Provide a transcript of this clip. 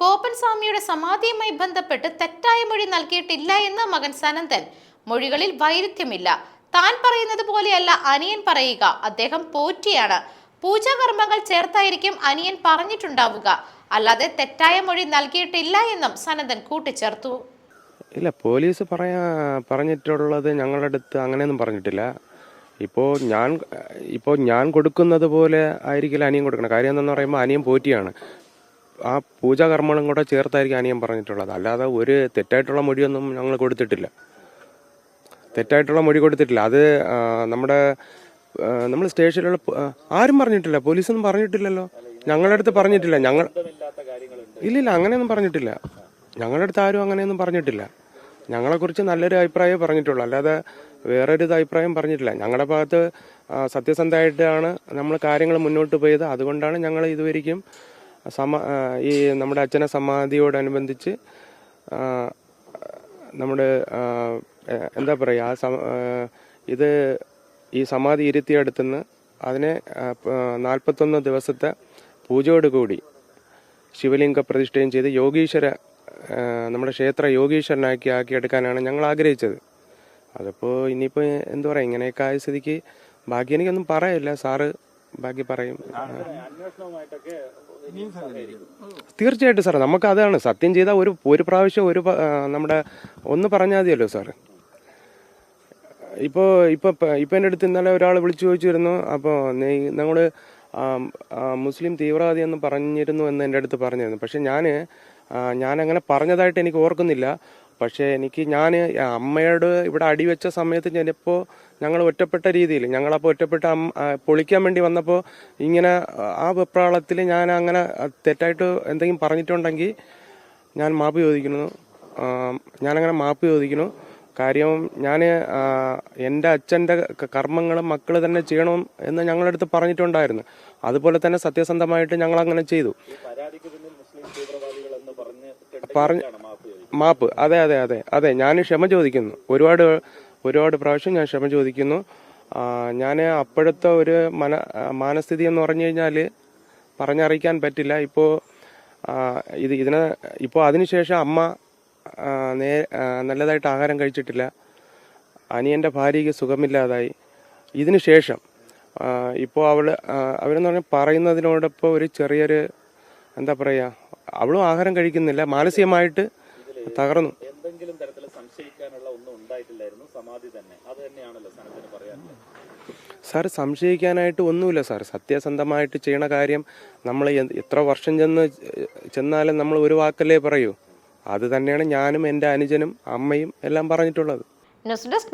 ഗോപൻ സ്വാമിയുടെ സമാധിയുമായി ബന്ധപ്പെട്ട് തെറ്റായ മൊഴി നൽകിയിട്ടില്ല എന്ന് മകൻ സനന്ദൻ മൊഴികളിൽ വൈരുദ്ധ്യമില്ല. താൻ പറയുന്നത് പോലെയല്ല അനിയൻ പറയുക. അദ്ദേഹം പോറ്റിയാണ്. പൂജാകർമ്മങ്ങൾ ചേർത്തായിരിക്കും അനിയൻ പറഞ്ഞിട്ടുണ്ടാവുക. അല്ലാതെ തെറ്റായ മൊഴി നൽകിയിട്ടില്ല എന്നും സനന്ദൻ കൂട്ടിച്ചേർത്തു. ഇല്ല പോലീസ് പറയാ പറഞ്ഞിട്ടുള്ളത് ഞങ്ങളുടെ അടുത്ത് അങ്ങനെയൊന്നും പറഞ്ഞിട്ടില്ല. ഇപ്പോൾ ഞാൻ ഇപ്പോൾ ഞാൻ കൊടുക്കുന്നത് പോലെ ആയിരിക്കില്ല അനിയൻ കൊടുക്കണം കാര്യം എന്തെന്ന് പറയുമ്പോൾ അനിയൻ പോറ്റിയാണ്. ആ പൂജാകർമ്മങ്ങളും കൂടെ ചേർത്തായിരിക്കും അനിയൻ പറഞ്ഞിട്ടുള്ളത്. അല്ലാതെ ഒരു തെറ്റായിട്ടുള്ള മൊഴിയൊന്നും ഞങ്ങൾ കൊടുത്തിട്ടില്ല. തെറ്റായിട്ടുള്ള മൊഴി കൊടുത്തിട്ടില്ല. അത് നമ്മുടെ നമ്മൾ സ്റ്റേഷനിലുള്ള ആരും പറഞ്ഞിട്ടില്ല. പോലീസൊന്നും പറഞ്ഞിട്ടില്ലല്ലോ. ഞങ്ങളുടെ അടുത്ത് പറഞ്ഞിട്ടില്ല. ഞങ്ങൾ ഇല്ലില്ല അങ്ങനെയൊന്നും പറഞ്ഞിട്ടില്ല. ഞങ്ങളുടെ അടുത്ത് ആരും അങ്ങനെയൊന്നും പറഞ്ഞിട്ടില്ല. ഞങ്ങളെക്കുറിച്ച് നല്ലൊരു അഭിപ്രായമേ പറഞ്ഞിട്ടുള്ളൂ. അല്ലാതെ വേറൊരു അഭിപ്രായം പറഞ്ഞിട്ടില്ല. ഞങ്ങളുടെ ഭാഗത്ത് സത്യസന്ധമായിട്ടാണ് നമ്മൾ കാര്യങ്ങൾ മുന്നോട്ട് പോയത്. അതുകൊണ്ടാണ് ഞങ്ങൾ ഇതുവരെയും സമ ഈ നമ്മുടെ അച്ഛനെ സമാധിയോടനുബന്ധിച്ച് നമ്മുടെ എന്താ പറയുക ആ സമ ഇത് ഈ സമാധി ഇരുത്തിയെടുത്തുനിന്ന് അതിനെ നാൽപ്പത്തൊന്ന് ദിവസത്തെ പൂജയോടുകൂടി ശിവലിംഗ പ്രതിഷ്ഠയും ചെയ്ത് യോഗീശ്വര നമ്മുടെ ക്ഷേത്ര യോഗീശ്വരനാക്കി ആക്കിയെടുക്കാനാണ് ഞങ്ങൾ ആഗ്രഹിച്ചത്. അതിപ്പോൾ ഇനിയിപ്പോൾ എന്താ പറയുക ഇങ്ങനെയൊക്കെ ആയ സ്ഥിതിക്ക് ബാക്കി എനിക്കൊന്നും പറയില്ല. സാറ് ബാക്കി പറയും. തീർച്ചയായിട്ടും സാർ നമുക്ക് അതാണ് സത്യം ചെയ്ത ഒരു ഒരു പ്രാവശ്യം ഒരു നമ്മുടെ ഒന്ന് പറഞ്ഞാൽ മതിയല്ലോ സാറ്. ഇപ്പോൾ ഇപ്പോൾ ഇപ്പോൾ എന്റെ അടുത്ത് ഇന്നലെ ഒരാൾ വിളിച്ചു ചോദിച്ചിരുന്നു. അപ്പോൾ നിങ്ങൾ മുസ്ലിം തീവ്രവാദി എന്ന് പറഞ്ഞിരുന്നു എന്ന് എന്റെ അടുത്ത് പറഞ്ഞിരുന്നു. പക്ഷെ ഞാൻ ഞാൻ അങ്ങനെ പറഞ്ഞതായിട്ട് എനിക്ക് ഓർക്കുന്നില്ല. പക്ഷേ എനിക്ക് ഞാൻ അമ്മയോട് ഇവിടെ അടിവെച്ച സമയത്ത് ഞാനിപ്പോൾ ഞങ്ങൾ ഒറ്റപ്പെട്ട രീതിയിൽ ഞങ്ങളപ്പോൾ ഒറ്റപ്പെട്ട പൊളിക്കാൻ വേണ്ടി വന്നപ്പോൾ ഇങ്ങനെ ആ വെപ്രാളത്തിൽ ഞാൻ അങ്ങനെ തെറ്റായിട്ട് എന്തെങ്കിലും പറഞ്ഞിട്ടുണ്ടെങ്കിൽ ഞാൻ മാപ്പ് ചോദിക്കുന്നു. ഞാനങ്ങനെ മാപ്പ് ചോദിക്കുന്നു. കാര്യം ഞാൻ എന്റെ അച്ഛന്റെ കർമ്മങ്ങൾ മക്കൾ തന്നെ ചെയ്യണം എന്ന് ഞങ്ങളുടെ അടുത്ത് പറഞ്ഞിട്ടുണ്ടായിരുന്നു. അതുപോലെ തന്നെ സത്യസന്ധമായിട്ട് ഞങ്ങൾ അങ്ങനെ ചെയ്തു പറഞ്ഞ് മാപ്പ്. അതെ അതെ അതെ അതെ. ഞാൻ ക്ഷമ ചോദിക്കുന്നു. ഒരുപാട് ഒരുപാട് പ്രാവശ്യം ഞാൻ ക്ഷമ ചോദിക്കുന്നു. ഞാൻ അപ്പോഴത്തെ ഒരു മന മാനസ്ഥിതി എന്ന് പറഞ്ഞു കഴിഞ്ഞാൽ പറഞ്ഞറിയിക്കാൻ പറ്റില്ല. ഇപ്പോൾ ഇത് ഇതിന് ഇപ്പോൾ അതിനുശേഷം അമ്മ നേ നല്ലതായിട്ട് ആഹാരം കഴിച്ചിട്ടില്ല. അനിയന്റെ ഭാര്യയ്ക്ക് സുഖമില്ലാതായി. ഇതിന് ശേഷം ഇപ്പോൾ അവൾ അവരെന്ന് പറഞ്ഞാൽ പറയുന്നതിനോടൊപ്പം ഒരു ചെറിയൊരു എന്താ പറയുക അവളും ആഹാരം കഴിക്കുന്നില്ല. മാനസികമായിട്ട് തകർന്നു. എന്തെങ്കിലും തരത്തിൽ സംശയിക്കാനുള്ള ഒന്നും ഉണ്ടായിട്ടില്ലായിരുന്നു. സമാധി തന്നെ. അത് തന്നെയാണല്ലോ സനത്തിന് പറയാനുള്ളത്. സാർ സംശയിക്കാനായിട്ട് ഒന്നുമില്ല സാർ. സത്യസന്ധമായിട്ട് ചെയ്യണ കാര്യം നമ്മൾ എത്ര വർഷം ചെന്ന് ചെന്നാലും നമ്മൾ ഒരു വാക്കല്ലേ പറയൂ. അത് തന്നെയാണ് ഞാനും എന്റെ അനുജനും അമ്മയും എല്ലാം പറഞ്ഞിട്ടുള്ളത്. News desk